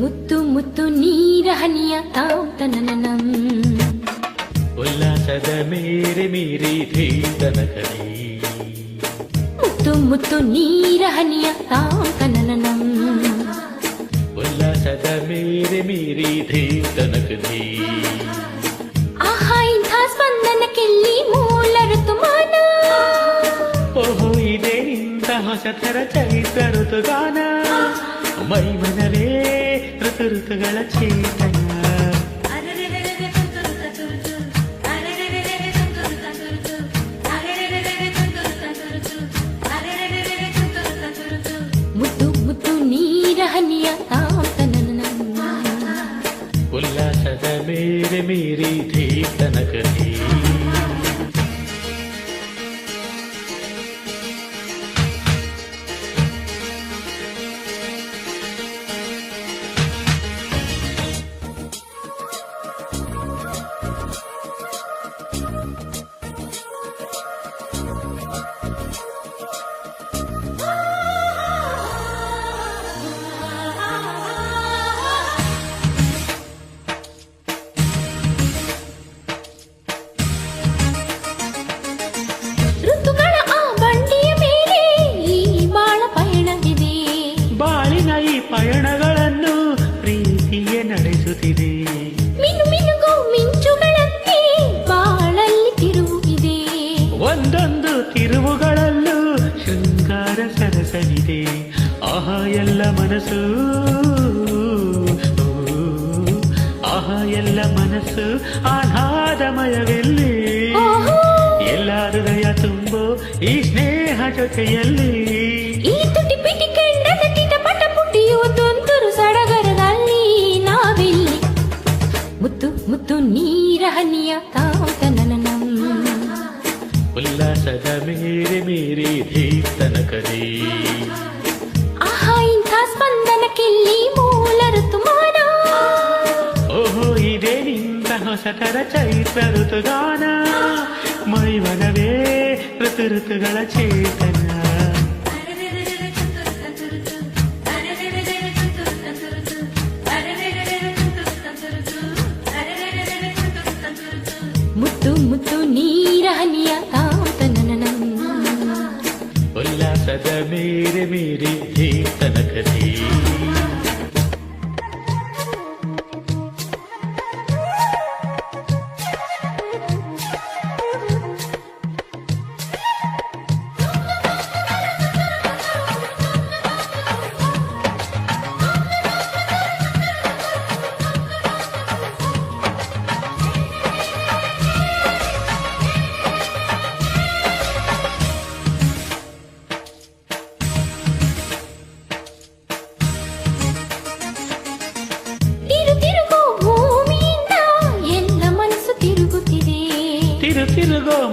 ಮುತ್ತು ಮುತ್ತು ನೀರಹನಿಯ ತಾವುತನನನಂ ಉಲ್ಲಾಸದ ಮೇರೆ ಮೀರಿ ಧೀತನಕರಿ ಮುತ್ತು ಮುತ್ತು ನೀರಹನಿಯ ತಾವುತನನನಂ ಉಲ್ಲಾಸದ ಮೇರೆ ಮೀರಿ ಧೀತನಕರಿ ಆಹಾ ಇಂಥ ಸ್ಪಂದನಕ್ಕೆಲ್ಲಿ ಮೂಲ ಋತುಮಾನ ಓಹೋ ಇದೇ ನಿಂತ ಹೊಸತರ ಚೈತ್ರ ಋತುಗಾನ ಮೈಮನವೇ ಋತು ಋತುಗಳ ಚೇತನ ಮುತ್ತು ಮುತ್ತು ನೀರಹನಿಯ ತಾವುತನನನಂ ಉಲ್ಲಾಸದ ಮೇರೆ ಮೀರಿ ಧೀತನಕರಿ ಋತುಗಳ ಮನಸ್ಸು. ಆಹಾ ಎಲ್ಲ ಮನಸ್ಸು ಆಹ್ಲಾದಮಯವೆಲ್ಲಿ ಓಹೋ. ಎಲ್ಲ ಹೃದಯ ತುಂಬೋ ಈ ಸ್ನೇಹ ಜೊತೆಯಲ್ಲಿ. ಈ ತುಟಿ ಪಿಟಿ ಕೆಂಡದ ಟಿಟ ಪಟ ಪುಟಿಯು ತುಂತುರು ಸಡಗರದಲ್ಲಿ ನಾವಿಲ್ಲಿ. ಮುತ್ತು ಮುತ್ತು ನೀರ ಹನಿಯ ತಾತನನನಂ ಉಲ್ಲಾಸದ ಮೇರೆ ಮೇರೆ ಧೀರ್ತನ ಆಹಾ ಇಂಥ ಸ್ಪಂದನಕ್ಕೆಲ್ಲಿ ಮೂಲ ಋತುಮಾನ ಓಹೋ ಇದೇ ನಿಂತ ಹೊಸತರ ಚೈತ್ರ ಋತುಗಾನ ಮೈವನವೇ ಋತು ಋತುಗಳ ಚೇತನ ಮುತ್ತು ಮುತ್ತು ನೀರ ಹನಿಯ ತಾತನನನಂ ಉಲ್ಲಾಸದ ಮೇರೆ ಮೇರೆ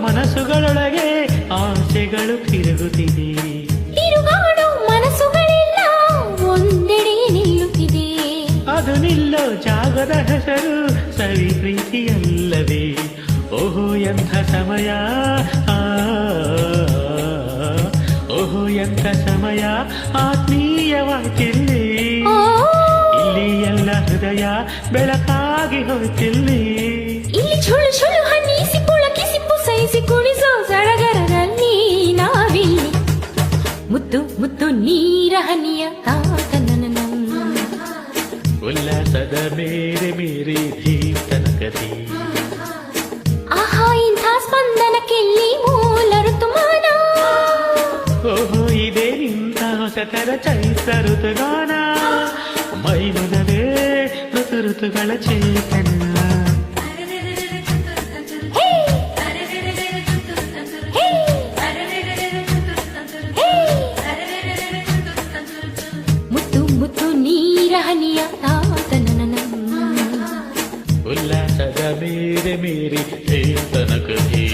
ಮನಸ್ಸುಗಳೊಳಗೆ ಆಸೆಗಳು ತಿರುಗುತ್ತಿದೆ. ತಿರುಗಾಡೋ ಮನಸ್ಸುಗಳೆಲ್ಲ ಒಂದೆಡೆ ನಿಲ್ಲುತ್ತಿದೆ. ಅದು ನಿಲ್ಲೋ ಜಾಗದ ಹೆಸರು ಸರಿ ಪ್ರೀತಿಯಲ್ಲವೇ. ಓಹೋ ಎಂಥ ಸಮಯ. ಆ, ಓಹೋ ಎಂಥ ಸಮಯ. ಆತ್ಮೀಯವಾಗಿಲ್ಲಿ ಇಲ್ಲಿ ಎಲ್ಲ ಹೃದಯ ಬೆಳಕಾಗಿ ಹೋಯ್ತಿಲ್ಲಿ ಪುಸೈಸಿ ಕುಣಿಸೋ ಸಡಗರದಲ್ಲಿ ನಾವಿಲ್ಲಿ ಮುತ್ತು ಮುತ್ತು ನೀರ ಹನಿಯ ತಾತನನನಂ ಉಲ್ಲಾಸದ ಮೇರೆ ಮೇರೆ ಧೀತನಕರಿ ಆಹಾ ಇಂಥ ಸ್ಪಂದನಕ್ಕೆಲ್ಲಿ ಮೂಲ ಋತುಮಾನ ಓಹೋ ಇದೇ ನಿಂತ ಹೊಸತರ ಚೈತ್ರ ಋತುಗಾನ ಮೈಮನವೇ ಋತು ಋತುಗಳ ಚೇತನ ಉಲ್ಲಾಸದ ಮೇರೆ ಮೇರೆ ಚೇತನಕರಿ